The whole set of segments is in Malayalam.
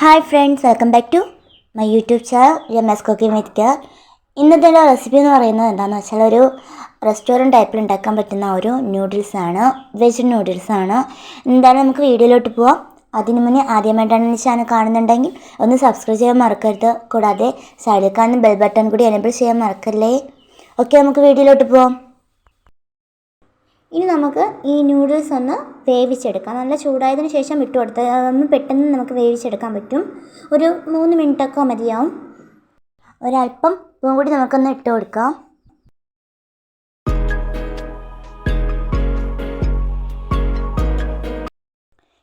Hi friends welcome back to my YouTube channel Ramesh cooking with care ഇന്നത്തെ റെസിപ്പി എന്ന് പറയുന്നത് എന്താണെന്ന് വെച്ചാൽ ഒരു റെസ്റ്റോറന്റ് ടൈപ്പിൽ ഉണ്ടാക്കാൻ പറ്റുന്ന ഒരു നൂഡിൽസാണ് വെജ് നൂഡിൽസാണ് എന്തായാലും നമുക്ക് വീഡിയോയിലോട്ട് പോവാം. അതിന് മുന്നേ ആദ്യമായിട്ടാണ് ഈ ചാനൽ കാണുന്നുണ്ടെങ്കിൽ ഒന്ന് സബ്സ്ക്രൈബ് ചെയ്യാൻ മറക്കരുത്. കൂടാതെ സൈഡിൽ കാണുന്ന ബെൽ ബട്ടൺ കൂടി എനേബിൾ ചെയ്യാൻ മറക്കല്ലേ. ഓക്കെ നമുക്ക് വീഡിയോയിലോട്ട് പോവാം. ഇനി നമുക്ക് ഈ നൂഡിൽസ് ഒന്ന് വേവിച്ചെടുക്കാം. നല്ല ചൂടായതിന് ശേഷം ഇട്ട് കൊടുത്ത് അതൊന്ന് പെട്ടെന്ന് നമുക്ക് വേവിച്ചെടുക്കാൻ പറ്റും. ഒരു മൂന്ന് മിനിറ്റൊക്കെ മതിയാവും. ഒരല്പം ഉപ്പും കൂടി നമുക്കൊന്ന് ഇട്ട് കൊടുക്കാം.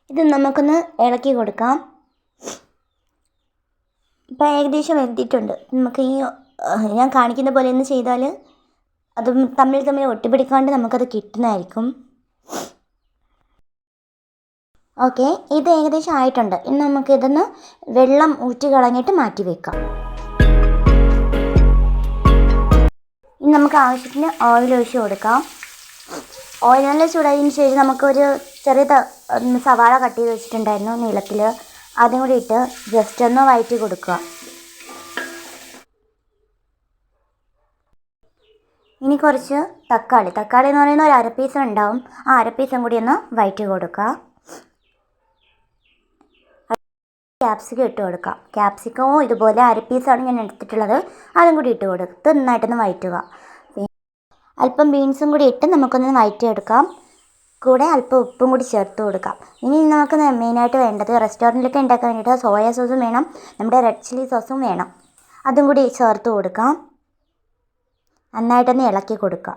ഇത് നമുക്കൊന്ന് ഇളക്കി കൊടുക്കാം. ഇപ്പം ഏകദേശം വെന്തിട്ടുണ്ട്. നമുക്ക് ഈ ഞാൻ കാണിക്കുന്ന പോലെ ഒന്ന് ചെയ്താൽ അത് തമ്മിൽ തമ്മിൽ ഒട്ടിപ്പിടിക്കാണ്ട് നമുക്കത് കിട്ടുന്നതായിരിക്കും. ഓക്കെ ഇത് ഏകദേശം ആയിട്ടുണ്ട്. ഇനി നമുക്കിതൊന്ന് വെള്ളം ഊറ്റി കളഞ്ഞിട്ട് മാറ്റി വെക്കാം. ഇനി നമുക്ക് ആവശ്യത്തിന് ഓയിൽ ഒഴിച്ച് കൊടുക്കാം. ഓയിൽ നല്ല ചൂടായതിന് ശേഷം നമുക്കൊരു ചെറിയ സവാള കട്ട് ചെയ്ത് വെച്ചിട്ടുണ്ടായിരുന്നു നീളത്തിൽ അതും കൂടി ഇട്ട് ജസ്റ്റ് ഒന്ന് വഴറ്റി കൊടുക്കുക. ഇനി കുറച്ച് തക്കാളി. തക്കാളി എന്ന് പറയുന്ന ഒരു അര പീസ് ഉണ്ടാവും. ആ അര പീസും കൂടി ഒന്ന് വയറ്റി കൊടുക്കുക ക്യാപ്സിക്കം ഇട്ട് കൊടുക്കാം. ക്യാപ്സിക്കവും ഇതുപോലെ അര പീസാണ് ഞാൻ എടുത്തിട്ടുള്ളത്. അതും കൂടി ഇട്ട് കൊടുത്ത് നന്നായിട്ടൊന്ന് വയറ്റുക. അല്പം ബീൻസും കൂടി ഇട്ട് നമുക്കൊന്ന് വയറ്റിയെടുക്കാം. കൂടെ അല്പം ഉപ്പും കൂടി ചേർത്ത് കൊടുക്കാം. ഇനി നമുക്ക് മെയിനായിട്ട് വേണ്ടത് റെസ്റ്റോറന്റിലൊക്കെ ഉണ്ടാക്കാൻ വേണ്ടിയിട്ട് സോയ സോസും വേണം. നമ്മുടെ റെഡ് ചില്ലി സോസും വേണം. അതും കൂടി ചേർത്ത് കൊടുക്കാം. നന്നായിട്ടൊന്ന് ഇളക്കി കൊടുക്കുക.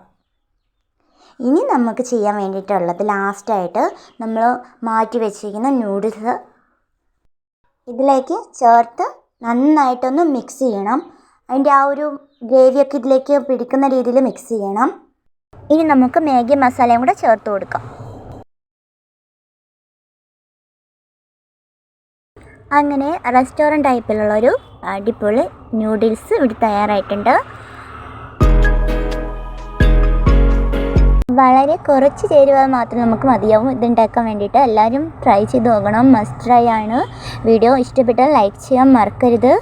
ഇനി നമുക്ക് ചെയ്യാൻ വേണ്ടിയിട്ടുള്ളത് ലാസ്റ്റായിട്ട് നമ്മൾ മാറ്റി വെച്ചിരിക്കുന്ന നൂഡിൽസ് ഇതിലേക്ക് ചേർത്ത് നന്നായിട്ടൊന്ന് മിക്സ് ചെയ്യണം. അതിന്റെ ആ ഒരു ഗ്രേവിയൊക്കെ ഇതിലേക്ക് പിടിക്കുന്ന രീതിയിൽ മിക്സ് ചെയ്യണം. ഇനി നമുക്ക് മാഗി മസാലയും കൂടെ ചേർത്ത് കൊടുക്കാം. അങ്ങനെ റെസ്റ്റോറന്റ് ടൈപ്പിലുള്ളൊരു അടിപൊളി നൂഡിൽസ് ഇവിടെ തയ്യാറായിട്ടുണ്ട്. വളരെ കുറച്ച് ചേരുവ മാത്രം നമുക്ക് മതിയാവും. ഇതുണ്ടാക്കാൻ വേണ്ടിയിട്ട് എല്ലാവരും ട്രൈ ചെയ്ത് നോക്കണം. മസ്റ്റ് ട്രൈ ആണ്. വീഡിയോ ഇഷ്ടപ്പെട്ടാൽ ലൈക്ക് ചെയ്യാൻ മറക്കരുത്.